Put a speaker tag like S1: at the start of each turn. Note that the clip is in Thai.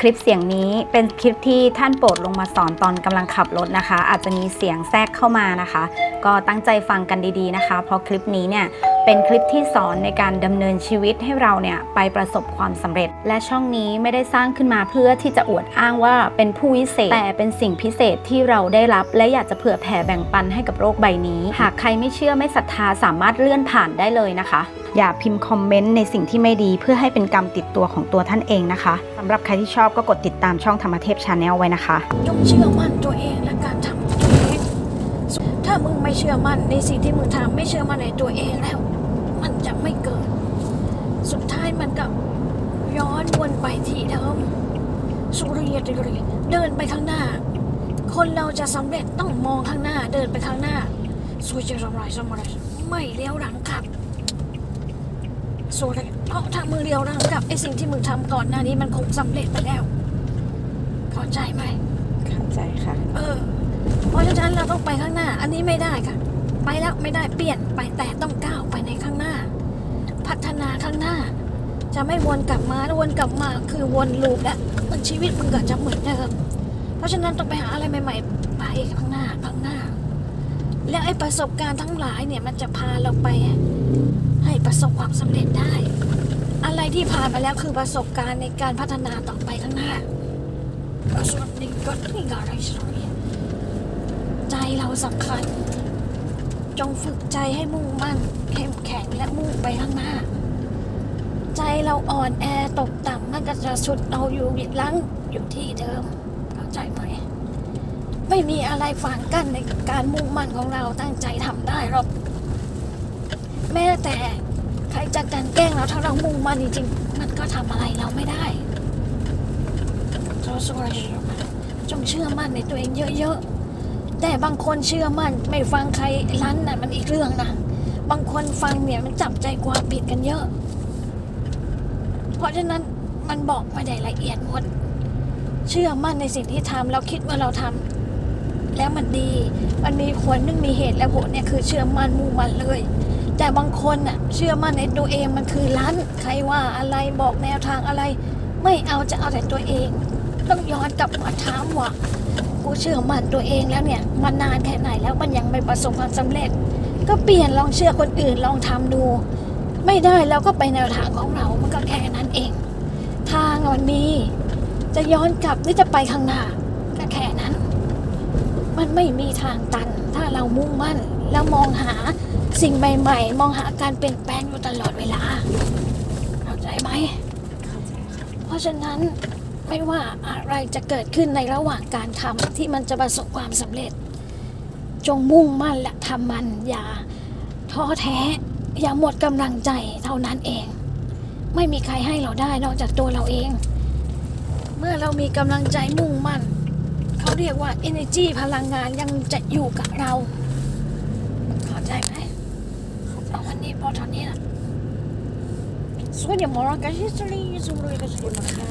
S1: คลิปเสียงนี้เป็นคลิปที่ท่านโปรดลงมาสอนตอนกำลังขับรถนะคะ อาจจะมีเสียงแทรกเข้ามานะคะ ก็ตั้งใจฟังกันดีๆนะคะ เพราะคลิปนี้เนี่ย เป็นคลิปที่สอนในการดำเนินชีวิตให้เราเนี่ยไปประสบความสำเร็จ และช่องนี้ไม่ได้สร้างขึ้นมาเพื่อที่จะอวดอ้างว่าเป็นผู้วิเศษ แต่เป็นสิ่งพิเศษที่เราได้รับ และอยากจะเผื่อแผ่แบ่งปันให้กับโลกใบนี้ หากใครไม่เชื่อไม่ศรัทธาสามารถเลื่อนผ่านได้เลยนะคะ อย่าพิมพ์คอมเมนต์ในสิ่งที่ไม่ดีเพื่อให้เป็นกรรมติดตัวของตัวท่านเองนะคะสำหรับใครที่ชอบก็กดติดตามช่องธรรมเทพชาแนลไว้นะคะ
S2: จงเชื่อมั่นตัวเองและการทำของตัวเองถ้ามึงไม่เชื่อมั่นในสิ่งที่มึงทำไม่เชื่อมั่นในตัวเองแล้ว มันจะไม่เกิด สุดท้ายมันก็ ย้อนวนไปที่เดิมสุริยติริเดินไปข้างหน้า คนเราจะสำเร็จต้องมองข้างหน้า เดินไปข้างหน้าสุจะสำไรสำไรไม่เลี้ยวหลังกลับสุริเพราะถ้ามึงเลี้ยวหลังกลับไอสิ่งที่มึงทำก่อนหน้านี้มันคงสำเร็จไปแล้วเข้าใจไหม
S1: เข้าใจค่ะ
S2: เออ เพราะฉะนั้นเราต้องไปข้างหน้า อันนี้ไม่ได้ค่ะ ไปแล้วไม่ได้เปลี่ยนไปแต่ต้องก้าวไปในข้างหน้า พัฒนาข้างหน้า จะไม่วนกลับมาวนกลับมาคือวนลูปแล้วมันชีวิตมึงก็จะเหมือนเดิม เพราะฉะนั้นต้องไปหาอะไรใหม่ๆไปข้างหน้าข้างหน้า แล้วไอ้ประสบการณ์ทั้งหลายเนี่ยมันจะพาเราไปให้ประสบความสำเร็จได้ อะไรที่ผ่านมาแล้วคือประสบการณ์ในการพัฒนาต่อไปข้างหน้าส่วนหนึ่งก็นี่ก็อะไรสวยใจเราสำคัญ จงฝึกใจให้มุ่งมั่น เข้มแข็งและมุ่งไปข้างหน้า ใจ เราอ่อนแอตกต่ำมันก็จะสุดเราอยู่หลังอยู่ที่เดิมเข้าใจไหมไม่มีอะไรฝังกั้นในการมุ่งมั่นของเราตั้งใจทำได้หรอกแม้แต่ใครจะกันแกล้งเราถ้าเรามุ่งมั่นจริงๆมันก็ทำอะไรเราไม่ได้จงเชื่อมั่นในตัวเองเยอะๆแต่บางคนเชื่อมั่นไม่ฟังใครรั้นน่ะมันอีกเรื่องนะบางคนฟังเนี่ยมันจับใจความผิดกันเยอะ เพราะฉะนั้นมันบอกไม่ได้ละเอียดหมด เชื่อมั่นในสิ่งที่ทำเราคิดว่าเราทำแล้วมันดี มันมีควรนึงมีเหตุและผลเนี่ยคือเชื่อมั่นมุ่งมันเลย แต่บางคนน่ะเชื่อมั่นในตัวเองมันคือรั้นใครว่าอะไรบอกแนวทางอะไร ไม่เอาจะเอาแต่ตัวเอง ต้องย้อนกลับมาถามว่ากูเชื่อมั่นตัวเองแล้วเนี่ยมันนานแค่ไหนแล้วมันยังไม่ประสบความสำเร็จ ก็เปลี่ยนลองเชื่อคนอื่นลองทำดู ไม่ได้เราก็ไปแนวทางของเรา ก็แค่นั้นเอง ทางมันมี จะย้อนกลับหรือจะไปข้างหน้าก็แค่นั้น มันไม่มีทางตัน ถ้าเรามุ่งมั่น แล้วมองหาสิ่งใหม่ๆ มองหาการเปลี่ยนแปลงอยู่ตลอดเวลา เข้าใจไหม เพราะฉะนั้นไม่ว่าอะไรจะเกิดขึ้นในระหว่างการทำที่มันจะประสบความสำเร็จ จงมุ่งมั่นและทำมันอย่าท้อแท้ อย่าหมดกำลังใจเท่านั้นเอง ไม่มีใครให้เราได้นอกจากตัวเราเอง เมื่อเรามีกำลังใจมุ่งมั่น เขาเรียกว่า energy พลังงานยังจะอยู่กับเราเข้าใจไหมเอาวันนี้พอตอนนี้นะสวัสดี
S3: มอร์กัส
S2: ฮิสตรีสวัสดีกันสุดนะ
S3: คะ